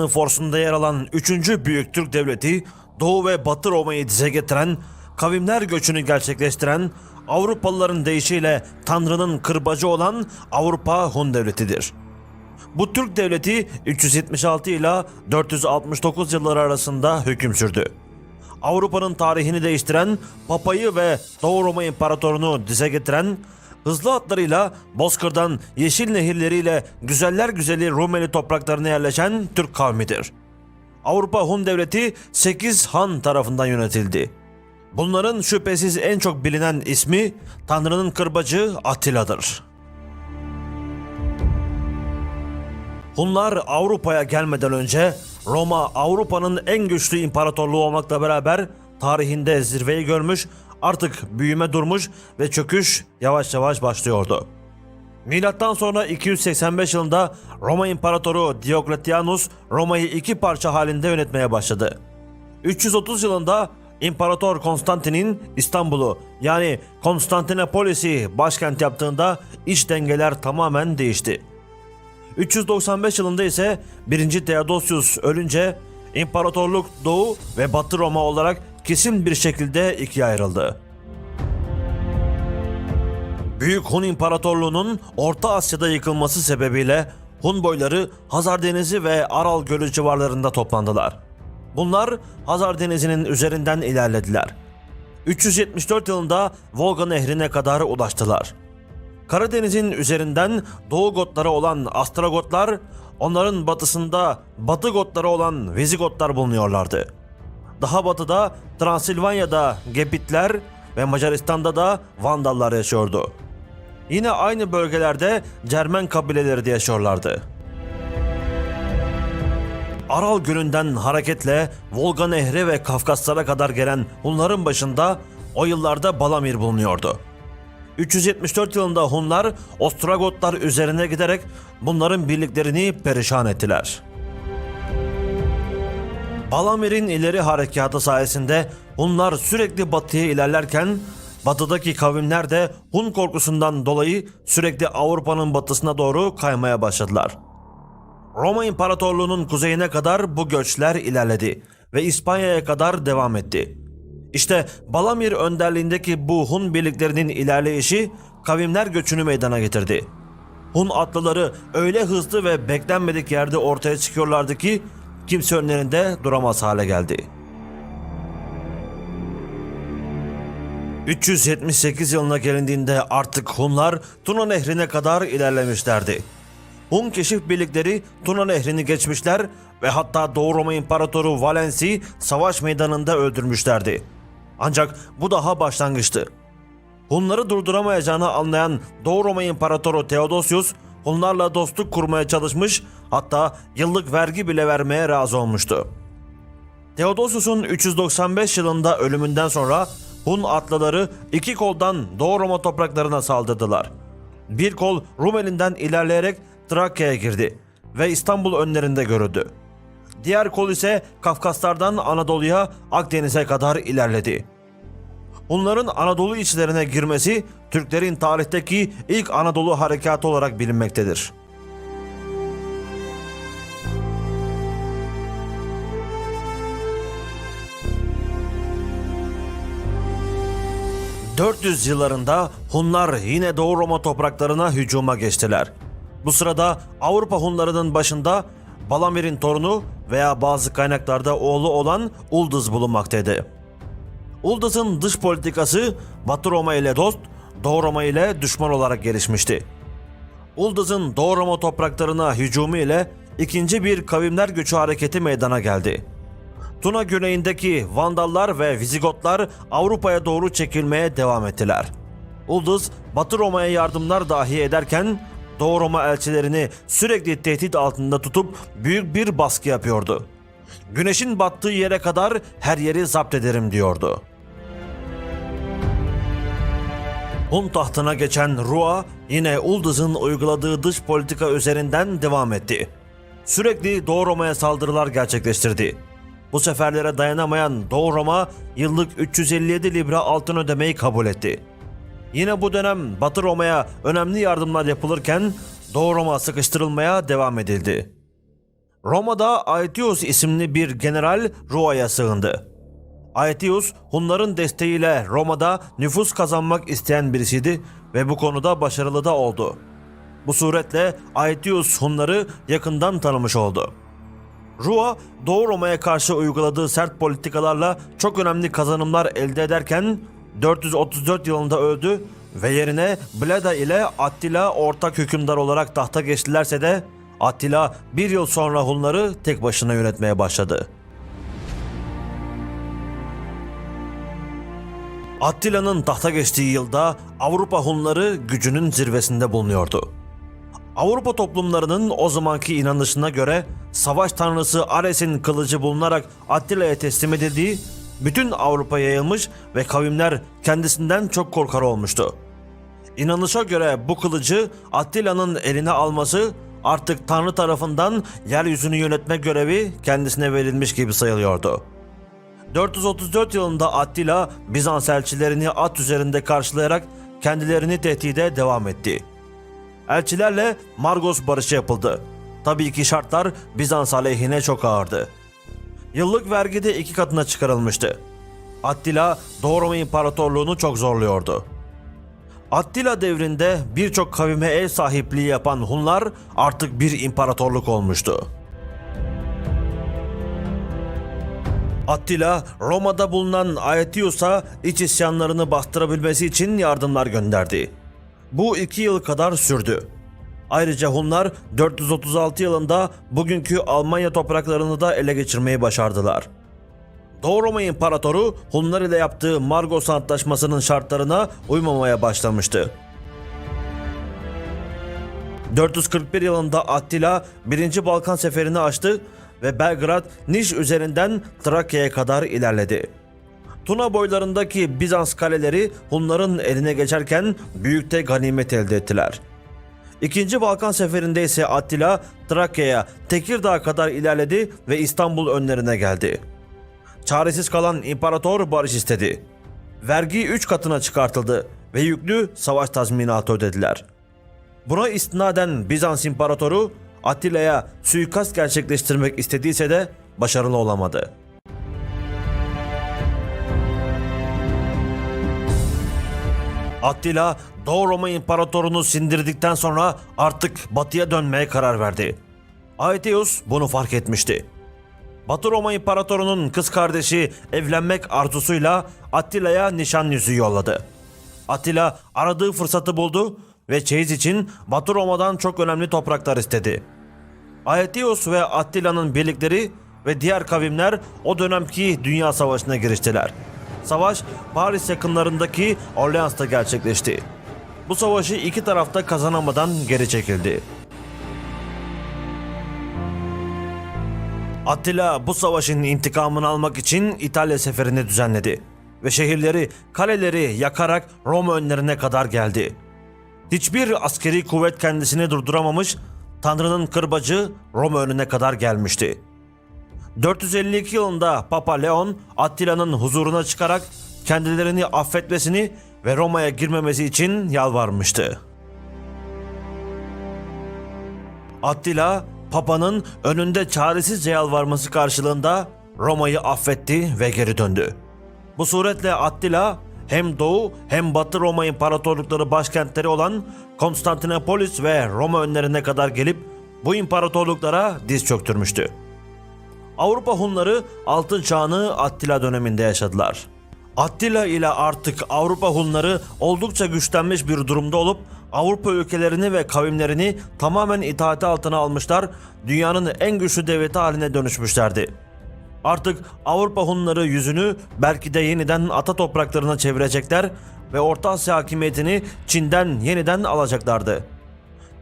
Cumhurbaşkanlığı forsunda yer alan 3. Büyük Türk Devleti, Doğu ve Batı Roma'yı dize getiren, kavimler göçünü gerçekleştiren, Avrupalıların deyişiyle Tanrı'nın kırbacı olan Avrupa Hun Devleti'dir. Bu Türk Devleti 376 ile 469 yılları arasında hüküm sürdü. Avrupa'nın tarihini değiştiren, Papa'yı ve Doğu Roma İmparatorunu dize getiren, hızlı atlarıyla Bozkır'dan yeşil nehirleriyle güzeller güzeli Rumeli topraklarına yerleşen Türk kavmidir. Avrupa Hun Devleti 8 han tarafından yönetildi. Bunların şüphesiz en çok bilinen ismi Tanrı'nın kırbacı Attila'dır. Hunlar Avrupa'ya gelmeden önce Roma Avrupa'nın en güçlü imparatorluğu olmakla beraber tarihinde zirveyi görmüş, artık büyüme durmuş ve çöküş yavaş yavaş başlıyordu. Milattan sonra 285 yılında Roma İmparatoru Diocletianus Roma'yı iki parça halinde yönetmeye başladı. 330 yılında İmparator Konstantin'in İstanbul'u yani Konstantinopolis'i başkent yaptığında iç dengeler tamamen değişti. 395 yılında ise 1. Theodosius ölünce imparatorluk Doğu ve Batı Roma olarak kesin bir şekilde ikiye ayrıldı. Büyük Hun İmparatorluğu'nun Orta Asya'da yıkılması sebebiyle Hun boyları Hazar Denizi ve Aral Gölü civarlarında toplandılar. Bunlar Hazar Denizi'nin üzerinden ilerlediler. 374 yılında Volga Nehri'ne kadar ulaştılar. Karadeniz'in üzerinden Doğu Gotları olan Astragotlar, onların batısında Batı Gotları olan Vizigotlar bulunuyorlardı. Daha batıda Transilvanya'da Gebitler ve Macaristan'da da Vandallar yaşıyordu. Yine aynı bölgelerde Cermen kabileleri de yaşıyorlardı. Aral Gölü'nden hareketle Volga Nehri ve Kafkaslara kadar gelen Hunların başında o yıllarda Balamir bulunuyordu. 374 yılında Hunlar Ostrogotlar üzerine giderek bunların birliklerini perişan ettiler. Balamir'in ileri harekatı sayesinde Hunlar sürekli batıya ilerlerken batıdaki kavimler de Hun korkusundan dolayı sürekli Avrupa'nın batısına doğru kaymaya başladılar. Roma İmparatorluğu'nun kuzeyine kadar bu göçler ilerledi ve İspanya'ya kadar devam etti. İşte Balamir önderliğindeki bu Hun birliklerinin ilerleyişi kavimler göçünü meydana getirdi. Hun atlıları öyle hızlı ve beklenmedik yerde ortaya çıkıyorlardı ki kimse önlerinde duramaz hale geldi. 378 yılına gelindiğinde artık Hunlar Tuna Nehri'ne kadar ilerlemişlerdi. Hun keşif birlikleri Tuna Nehri'ni geçmişler ve hatta Doğu Roma İmparatoru Valensi savaş meydanında öldürmüşlerdi. Ancak bu daha başlangıçtı. Hunları durduramayacağını anlayan Doğu Roma İmparatoru Theodosius Hunlarla dostluk kurmaya çalışmış hatta yıllık vergi bile vermeye razı olmuştu. Theodosius'un 395 yılında ölümünden sonra Hun atlıları iki koldan Doğu Roma topraklarına saldırdılar. Bir kol Rumeli'nden ilerleyerek Trakya'ya girdi ve İstanbul önlerinde görüldü. Diğer kol ise Kafkaslardan Anadolu'ya Akdeniz'e kadar ilerledi. Bunların Anadolu içlerine girmesi Türklerin tarihteki ilk Anadolu harekatı olarak bilinmektedir. ...400 yıllarında Hunlar yine Doğu Roma topraklarına hücuma geçtiler. Bu sırada Avrupa Hunlarının başında Balamir'in torunu veya bazı kaynaklarda oğlu olan Uldız bulunmaktaydı. Uldız'ın dış politikası Batı Roma ile dost, Doğu Roma ile düşman olarak gelişmişti. Uldız'ın Doğu Roma topraklarına hücumu ile ikinci bir kavimler göçü hareketi meydana geldi. Tuna güneyindeki Vandallar ve Vizigotlar Avrupa'ya doğru çekilmeye devam ettiler. Ulduz, Batı Roma'ya yardımlar dahi ederken Doğu Roma elçilerini sürekli tehdit altında tutup büyük bir baskı yapıyordu. Güneşin battığı yere kadar her yeri zapt ederim diyordu. Hun tahtına geçen Rua yine Uldız'ın uyguladığı dış politika üzerinden devam etti. Sürekli Doğu Roma'ya saldırılar gerçekleştirdi. Bu seferlere dayanamayan Doğu Roma yıllık 357 libra altın ödemeyi kabul etti. Yine bu dönem Batı Roma'ya önemli yardımlar yapılırken Doğu Roma sıkıştırılmaya devam edildi. Roma'da Aetius isimli bir general Rua'ya sığındı. Aetius, Hunların desteğiyle Roma'da nüfus kazanmak isteyen birisiydi ve bu konuda başarılı da oldu. Bu suretle Aetius Hunları yakından tanımış oldu. Rua, Doğu Roma'ya karşı uyguladığı sert politikalarla çok önemli kazanımlar elde ederken 434 yılında öldü ve yerine Bleda ile Attila ortak hükümdar olarak tahta geçtilerse de Attila bir yıl sonra Hunları tek başına yönetmeye başladı. Attila'nın tahta geçtiği yılda Avrupa Hunları gücünün zirvesinde bulunuyordu. Avrupa toplumlarının o zamanki inanışına göre savaş tanrısı Ares'in kılıcı bulunarak Attila'ya teslim edildiği bütün Avrupa'ya yayılmış ve kavimler kendisinden çok korkar olmuştu. İnanışa göre bu kılıcı Attila'nın eline alması artık Tanrı tarafından yeryüzünü yönetme görevi kendisine verilmiş gibi sayılıyordu. 434 yılında Attila Bizans elçilerini at üzerinde karşılayarak kendilerini tehdide devam etti. Elçilerle Margos barışı yapıldı. Tabii ki şartlar Bizans aleyhine çok ağırdı. Yıllık vergi de iki katına çıkarılmıştı. Attila Doğu Roma İmparatorluğunu çok zorluyordu. Attila devrinde birçok kavime ev sahipliği yapan Hunlar artık bir imparatorluk olmuştu. Attila, Roma'da bulunan Aetius'a iç isyanlarını bastırabilmesi için yardımlar gönderdi. Bu iki yıl kadar sürdü. Ayrıca Hunlar 436 yılında bugünkü Almanya topraklarını da ele geçirmeyi başardılar. Doğu Roma İmparatoru Hunlar ile yaptığı Margos Antlaşması'nın şartlarına uymamaya başlamıştı. 441 yılında Attila 1. Balkan seferini açtı ve Belgrad, Niş üzerinden Trakya'ya kadar ilerledi. Tuna boylarındaki Bizans kaleleri Hunların eline geçerken büyükte ganimet elde ettiler. İkinci Balkan seferinde ise Attila Trakya'ya Tekirdağ kadar ilerledi ve İstanbul önlerine geldi. Çaresiz kalan imparator barış istedi. Vergi 3 katına çıkartıldı ve yüklü savaş tazminatı ödediler. Buna istinaden Bizans İmparatoru Attila'ya suikast gerçekleştirmek istediyse de başarılı olamadı. Attila Doğu Roma İmparatorunu sindirdikten sonra artık batıya dönmeye karar verdi. Aetius bunu fark etmişti. Batı Roma İmparatoru'nun kız kardeşi evlenmek arzusuyla Attila'ya nişan yüzüğü yolladı. Attila aradığı fırsatı buldu ve çeyiz için Batı Roma'dan çok önemli topraklar istedi. Aetius ve Attila'nın birlikleri ve diğer kavimler o dönemki Dünya Savaşı'na giriştiler. Savaş Paris yakınlarındaki Orleans'ta gerçekleşti. Bu savaşı iki tarafta kazanamadan geri çekildi. Attila bu savaşın intikamını almak için İtalya seferini düzenledi ve şehirleri, kaleleri yakarak Roma önlerine kadar geldi. Hiçbir askeri kuvvet kendisini durduramamış, Tanrı'nın kırbacı Roma önüne kadar gelmişti. 452 yılında Papa Leon Attila'nın huzuruna çıkarak kendilerini affetmesini ve Roma'ya girmemesi için yalvarmıştı. Attila, Papa'nın önünde çaresizce yalvarması karşılığında Roma'yı affetti ve geri döndü. Bu suretle Attila hem Doğu hem Batı Roma İmparatorlukları başkentleri olan Konstantinopolis ve Roma önlerine kadar gelip bu imparatorluklara diz çöktürmüştü. Avrupa Hunları altın çağını Attila döneminde yaşadılar. Attila ile artık Avrupa Hunları oldukça güçlenmiş bir durumda olup Avrupa ülkelerini ve kavimlerini tamamen itaati altına almışlar, dünyanın en güçlü devleti haline dönüşmüşlerdi. Artık Avrupa Hunları yüzünü belki de yeniden ata topraklarına çevirecekler ve Orta Asya hakimiyetini Çin'den yeniden alacaklardı.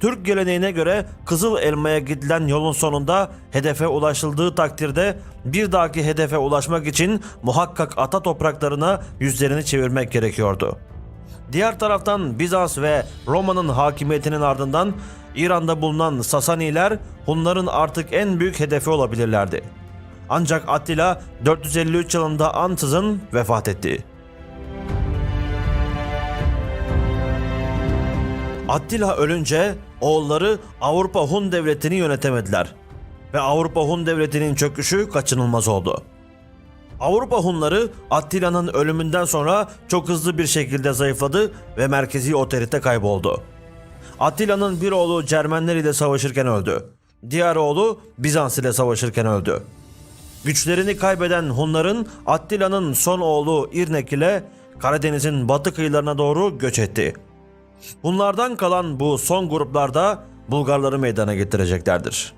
Türk geleneğine göre Kızıl Elma'ya gidilen yolun sonunda hedefe ulaşıldığı takdirde bir dahaki hedefe ulaşmak için muhakkak ata topraklarına yüzlerini çevirmek gerekiyordu. Diğer taraftan Bizans ve Roma'nın hakimiyetinin ardından İran'da bulunan Sasaniler Hunların artık en büyük hedefi olabilirlerdi. Ancak Attila 453 yılında ansızın vefat etti. Attila ölünce oğulları Avrupa Hun devletini yönetemediler. ve Avrupa Hun devletinin çöküşü kaçınılmaz oldu. Avrupa Hunları Attila'nın ölümünden sonra çok hızlı bir şekilde zayıfladı ve merkezi otorite kayboldu. Attila'nın bir oğlu Cermenler ile savaşırken öldü. Diğer oğlu Bizans ile savaşırken öldü. Güçlerini kaybeden Hunların Attila'nın son oğlu İrnek ile Karadeniz'in batı kıyılarına doğru göç etti. Bunlardan kalan bu son gruplarda Bulgarları meydana getireceklerdir.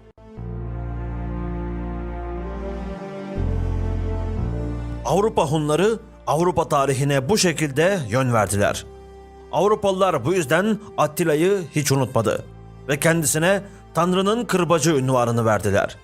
Avrupa Hunları Avrupa tarihine bu şekilde yön verdiler. Avrupalılar bu yüzden Attila'yı hiç unutmadı ve kendisine Tanrı'nın kırbacı ünvanını verdiler.